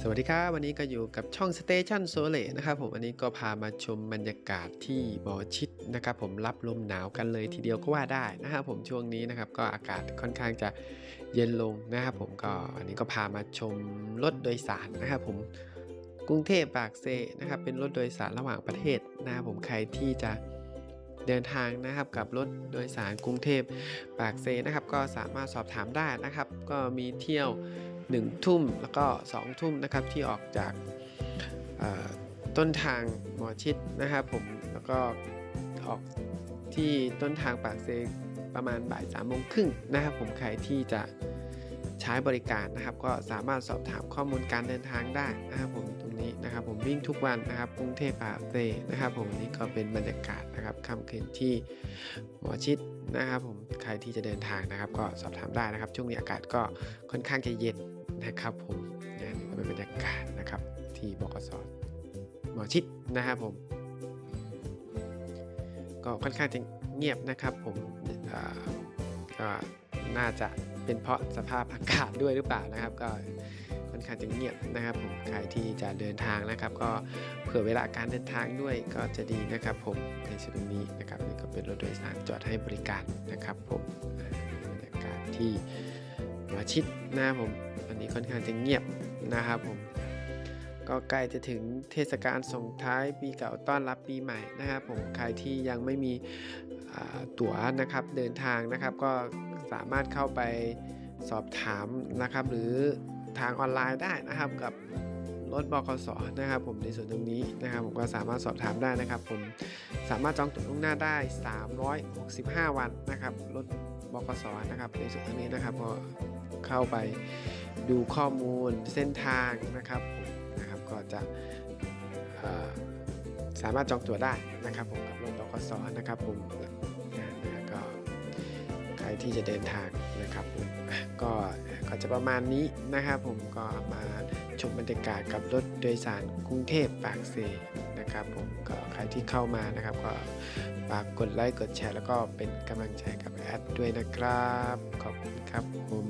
สวัสดีครับวันนี้ก็อยู่กับช่อง Station s o l e นะครับผมวันนี้ก็พามาชมบรรยากาศที่บอชิดนะครับผมรับลมหนาวกันเลยทีเดียวก็ว่าได้นะครับผมช่วงนี้นะครับก็อากาศค่อนข้างจะเย็นลงนะครับผมก็วันนี้ก็พามาชมรถโดยสารนะครับผมกรุงเทพปากเซนะครับเป็นรถโดยสารระหว่างประเทศนะครับผมใครที่จะเดินทางนะครับกับรถโดยสารกรุงเทพปากเซนะครับก็สามารถสอบถามได้นะครับ ก็มีเที่ยว 1 ทุ่มแล้วก็ 2 ทุ่มนะครับที่ออกจากต้นทางหมอชิดนะครับผมแล้วก็ออกที่ต้นทางปากเซประมาณบ่ายสามโมงครึ่งนะครับผมใครที่จะใช้บริการนะครับ ก็สามารถสอบถามข้อมูลการเดินทางได้นะครับผมตรงนี้นะครับ ผมวิ่งทุกวันนะครับกรุงเทพปากเซนะครับ ผมนี่ก็เป็นบรรยากาศนะครับค่ำคืนที่หมอชิดนะครับ ผมใครที่จะเดินทางนะครับ ก็สอบถามได้นะครับ ช่วงนี้อากาศก็ค่อนข้างจะเย็น นะครับผมนะนี่ก็เป็นบรรยากาศนะครับที่บกสหมอชิดนะครับผม ก็ค่อนข้างจะเงียบนะครับผมก็น่าจะเป็นเพราะสภาพอากาศด้วยหรือเปล่านะครับ ก็ค่อนข้างจะเงียบนะครับผมใครที่จะเดินทางนะครับ ก็เผื่อเวลาการเดินทางด้วยก็จะดีนะครับผมในส่วนนี้นะครับนี่ก็เป็นรถโดยสารจอดให้บริการนะครับผมบรรยากาศที่หมอชิดนะครับผม อันนี้ค่อนข้างจะเงียบนะครับผมก็ใกล้จะถึงเทศกาลส่งท้ายปีเก่าต้อนรับปีใหม่นะครับผมใครที่ยังไม่มีตั๋วนะครับเดินทางนะครับก็สามารถเข้าไปสอบถามนะครับ หรือทางออนไลน์ได้นะครับกับ รถบกสนะครับผมในส่วนตรงนี้นะครับผมก็สามารถสอบถามได้นะครับ ผมสามารถจองตั๋วล่วงหน้าได้ 365 วันนะครับรถบกสนะครับในส่วนตรงนี้นะครับก็เข้าไปดูข้อมูลเส้นทางนะครับผมนะครับก็จะสามารถจองตั๋วได้นะครับผมกับรถบกสนะครับผม ที่จะเดินทางนะครับผมก็ก็จะประมาณนี้นะครับผมก็มาชมบรรยากาศกับรถโดยสารกรุงเทพปากเซนะครับผมก็ใครที่เข้ามานะครับ ก็ฝากกดไลค์กดแชร์แล้วก็เป็นกำลังใจกับแอดด้วยนะครับ ขอบคุณครับผม